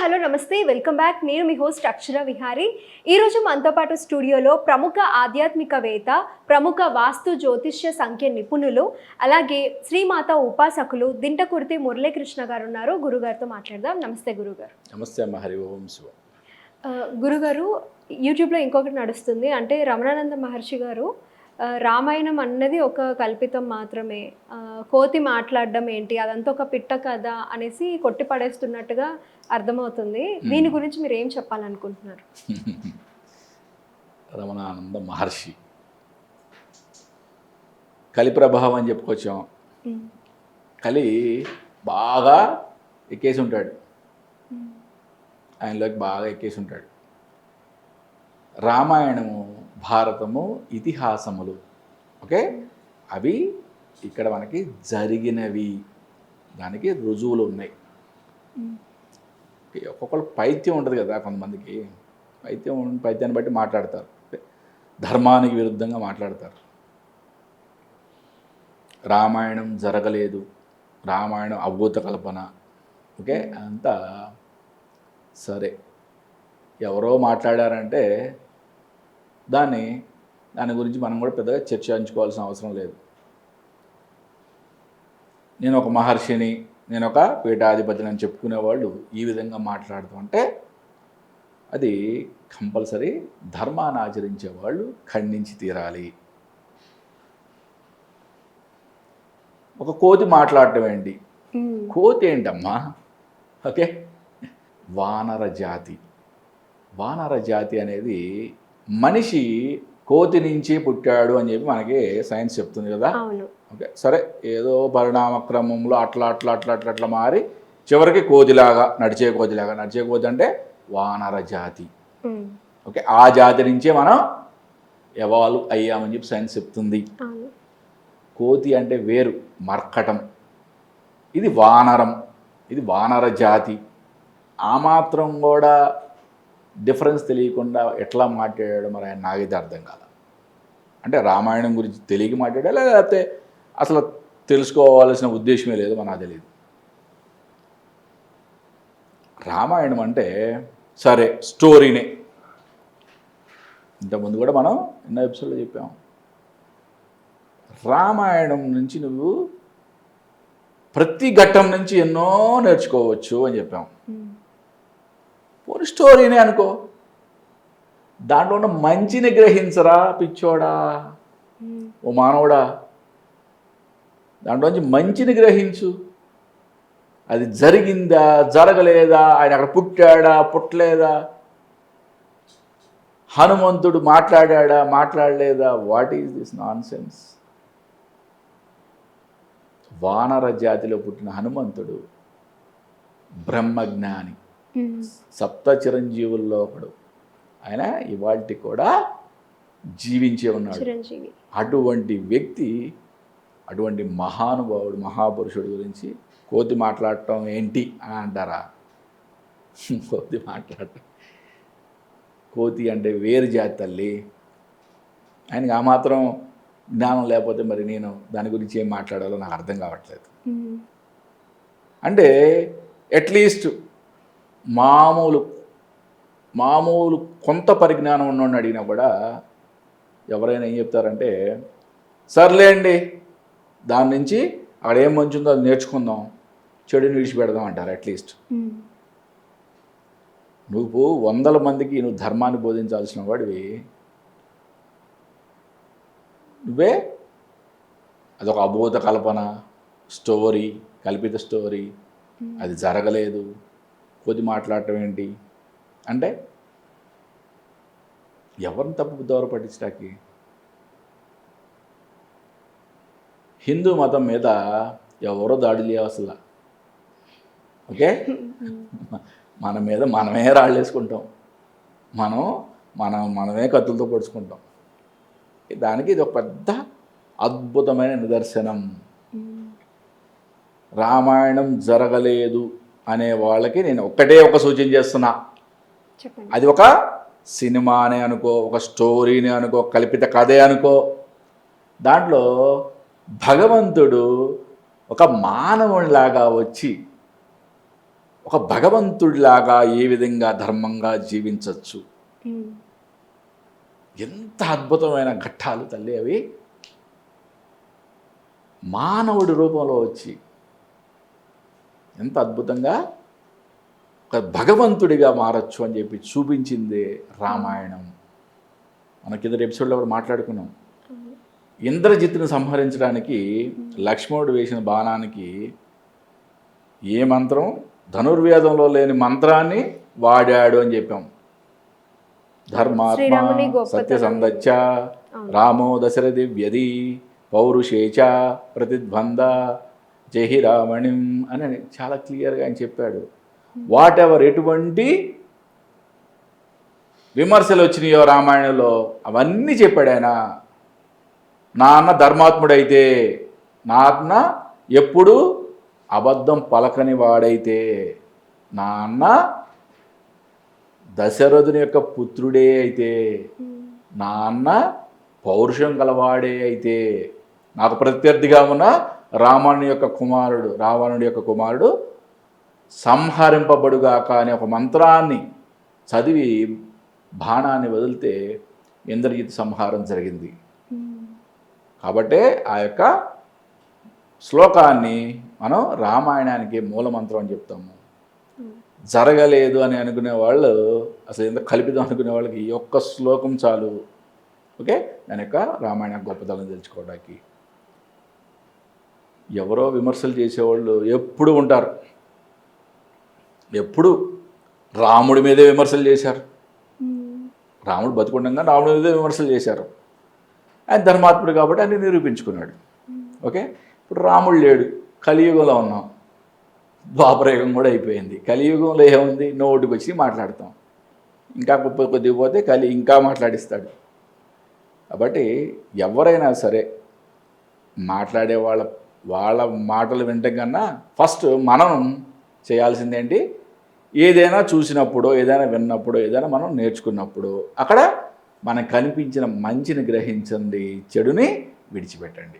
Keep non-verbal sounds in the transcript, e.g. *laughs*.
Hello నమస్తే. Welcome back. నేను మీ హోస్ట్ అక్షర విహారి. ఈరోజు మనతో పాటు స్టూడియోలో ప్రముఖ ఆధ్యాత్మికవేత్త ప్రముఖ వాస్తు జ్యోతిష్య సంఖ్య నిపుణులు అలాగే శ్రీమాత ఉపాసకులు దింటకుర్తి మురళీకృష్ణ గారు ఉన్నారు. గురుగారితో మాట్లాడదాం. నమస్తే గురుగారు. నమస్తే అమ్మ హరి ఓం శివ. గురుగారు యూట్యూబ్లో ఇంకొకటి నడుస్తుంది. అంటే రమణానంద మహర్షి గారు రామాయణం అన్నది ఒక కల్పితం మాత్రమే. కోతి మాట్లాడడం ఏంటి? అదంతా ఒక పిట్ట కథ అనేసి కొట్టి పడేస్తున్నట్టుగా అర్థమవుతుంది దీని గురించి మీరు ఏం చెప్పాలనుకుంటున్నారు? *laughs* రమణానంద మహర్షి. కలి ప్రభావం అని చెప్పుకొచ్చాం. కలి బాగా ఎక్కేసి ఉంటాడు ఆయనలోకి బాగా ఎక్కేసి ఉంటాడు రామాయణము భారతము ఇతిహాసములు. ఓకే? అవి ఇక్కడ మనకి జరిగినవి. దానికి రుజువులు ఉన్నాయి. ఒక్కొక్కరు పైత్యం ఉంటుంది కదా కొంతమందికి. పైత్యం పైత్యాన్ని బట్టి మాట్లాడతారు. ధర్మానికి విరుద్ధంగా మాట్లాడతారు. రామాయణం జరగలేదు. రామాయణం అభూత కల్పన. ఓకే? అంతా సరే. ఎవరో మాట్లాడారంటే దాన్ని దాని గురించి మనం కూడా పెద్దగా చర్చించుకోవాల్సిన అవసరం లేదు. నేను ఒక మహర్షిని నేను ఒక పీఠాధిపతిని అని చెప్పుకునే వాళ్ళు ఈ విధంగా మాట్లాడుతూ ఉంటే అది కంపల్సరీ ధర్మాన్ని ఆచరించే వాళ్ళు ఖండించి తీరాలి. ఒక కోతి మాట్లాడటం ఏంటి? కోతి ఏంటమ్మా? ఓకే. వానర జాతి. వానర జాతి అనేది మనిషి కోతి నుంచి పుట్టాడు అని చెప్పి మనకి సైన్స్ చెప్తుంది కదా. ఓకే సరే ఏదో పరిణామ క్రమంలో అట్లా అట్లా అట్లా అట్లా అట్లా మారి చివరికి కోతిలాగా నడిచే కోతిలాగా. నడిచే కోతి అంటే వానర జాతి. ఓకే ఆ జాతి నుంచే మనం ఎవాల్వ్ అయ్యామని చెప్పి సైన్స్ చెప్తుంది. కోతి అంటే వేరు మర్కటం. ఇది వానరం ఇది వానర జాతి. ఆ మాత్రం కూడా డిఫరెన్స్ తెలియకుండా ఎట్లా మాట్లాడాడు మరి ఆయన నాకైతే అర్థం కాల. అంటే రామాయణం గురించి తెలియక మాట్లాడా లేకపోతే అసలు తెలుసుకోవాల్సిన ఉద్దేశమే లేదు మన తెలియదు రామాయణం అంటే సరే స్టోరీనే. ఇంతకుముందు కూడా మనం ఎన్నో ఎపిసోడ్లో చెప్పాం రామాయణం నుంచి నువ్వు ప్రతి ఘట్టం నుంచి ఎన్నో నేర్చుకోవచ్చు అని చెప్పాం పోనీ స్టోరీనే అనుకో. దాంట్లో ఉన్న మంచిని గ్రహించరా పిచ్చోడా? ఓ మానవుడా? దాంట్లోంచి మంచిని గ్రహించు. అది జరిగిందా? జరగలేదా? ఆయన అక్కడ పుట్టాడా? పుట్టలేదా? హనుమంతుడు మాట్లాడాడా? మాట్లాడలేదా? What is this nonsense వానర జాతిలో పుట్టిన హనుమంతుడు బ్రహ్మజ్ఞాని. సప్త చిరంజీవుల్లో ఒకడు. ఆయన ఇవాల్టి కూడా జీవించే ఉన్నాడు. అటువంటి వ్యక్తి అటువంటి మహానుభావుడు మహాపురుషుడు గురించి కోతి మాట్లాడటం ఏంటి అని అంటారా? *laughs* కోతి మాట్లాడటం. కోతి అంటే వేరు జాతి తల్లి. ఆయనకి ఆ మాత్రం జ్ఞానం లేకపోతే మరి నేను దాని గురించి ఏం మాట్లాడాలో నాకు అర్థం కావట్లేదు. ఉమ్, అంటే అట్లీస్ట్ మామూలు మామూలు కొంత పరిజ్ఞానం ఉన్నోడిని అడిగినా కూడా ఎవరైనా ఏం చెప్తారంటే సర్లేండి దాని నుంచి అక్కడ ఏం మంచి ఉందో అది నేర్చుకుందాం చెడుని విడిచిపెడదాం అంటారు అట్లీస్ట్ నువ్వు వందల మందికి నువ్వు ధర్మాన్ని బోధించాల్సిన వాడివి. నువ్వే? అదొక అబోధ కల్పన స్టోరీ కల్పిత స్టోరీ. అది జరగలేదు. కొద్ది మాట్లాడటం ఏంటి? అంటే ఎవరిని తప్పు దూర పట్టించడానికి హిందూ మతం మీద ఎవరో దాడి చేయవసలా ఓకే? మన మీద మనమే రాళ్ళేసుకుంటాం. మనం మనం మనమే కత్తులతో పొడుచుకుంటాం. దానికి ఇది ఒక పెద్ద అద్భుతమైన నిదర్శనం. రామాయణం జరగలేదు. అనే వాళ్ళకి నేను ఒక్కటే ఒక సూచన చేస్తున్నా. అది ఒక సినిమానే అనుకో ఒక స్టోరీని అనుకో కల్పిత కథే అనుకో. దాంట్లో భగవంతుడు ఒక మానవునిలాగా వచ్చి ఒక భగవంతుడిలాగా ఏ విధంగా ధర్మంగా జీవించవచ్చు. ఎంత అద్భుతమైన ఘట్టాలు తల్లి అవి. మానవుడి రూపంలో వచ్చి ఎంత అద్భుతంగా ఒక భగవంతుడిగా మారచ్చు అని చెప్పి చూపించిందే రామాయణం మన కింద ఎపిసోడ్లో కూడా మాట్లాడుకున్నాం. ఇంద్రజిత్తును సంహరించడానికి లక్ష్మణుడు వేసిన బాణానికి ఏ మంత్రం ధనుర్వేదంలో లేని మంత్రాన్ని వాడాడు అని చెప్పాం ధర్మాత్మ అవును. రామో దశరథి వ్యధి పౌరుషేచ ప్రతిద్వంద జహిరామణిం అని చాలా క్లియర్గా ఆయన చెప్పాడు. వాట్ ఎవర్ ఎటువంటి విమర్శలు వచ్చినాయో రామాయణంలో? అవన్నీ చెప్పాడు ఆయన. నాన్న ధర్మాత్ముడైతే నాన్న ఎప్పుడు అబద్ధం పలకని వాడైతే నాన్న దశరథుని యొక్క పుత్రుడే అయితే నాన్న పౌరుషం గలవాడే అయితే నాకు ప్రత్యర్థిగా ఉన్న రావణుని యొక్క కుమారుడు రావణుడి యొక్క కుమారుడు సంహరింపబడుగాక అనే ఒక మంత్రాన్ని చదివి బాణాన్ని వదిలితే ఇంద్రజిత్ సంహారం జరిగింది. కాబట్టే ఆ యొక్క శ్లోకాన్ని మనం రామాయణానికి మూలమంత్రం అని చెప్తాము. జరగలేదు అని అనుకునే వాళ్ళు అసలు ఎంత కల్పితం అనుకునే వాళ్ళకి ఈ ఒక్క శ్లోకం చాలు. ఓకే? దాని యొక్క రామాయణ గొప్పతనం తెలుసుకోవడానికి. ఎవరో విమర్శలు చేసేవాళ్ళు ఎప్పుడు ఉంటారు. ఎప్పుడు రాముడి మీదే విమర్శలు చేశారు. రాముడు బతుకుండగా రాముడి మీదే విమర్శలు చేశారు. ఆయన ధర్మాత్ముడు కాబట్టి ఆయన నిరూపించుకున్నాడు. ఓకే? ఇప్పుడు రాముడు లేడు. కలియుగంలో ఉన్నాం. ద్వాపరయుగం కూడా అయిపోయింది. కలియుగంలో ఏముంది? నోటికి వచ్చి మాట్లాడతాం. ఇంకా కొద్ది కొద్దిగా పోతే కలి ఇంకా మాట్లాడిస్తాడు. కాబట్టి ఎవరైనా సరే మాట్లాడే వాళ్ళ వాళ్ళ మాటలు వినటం కన్నా ఫస్ట్ మనం చేయాల్సిందేంటి? ఏదైనా చూసినప్పుడు ఏదైనా విన్నప్పుడు ఏదైనా మనం నేర్చుకున్నప్పుడు అక్కడ మనకు కనిపించిన మంచిని గ్రహించండి చెడుని విడిచిపెట్టండి.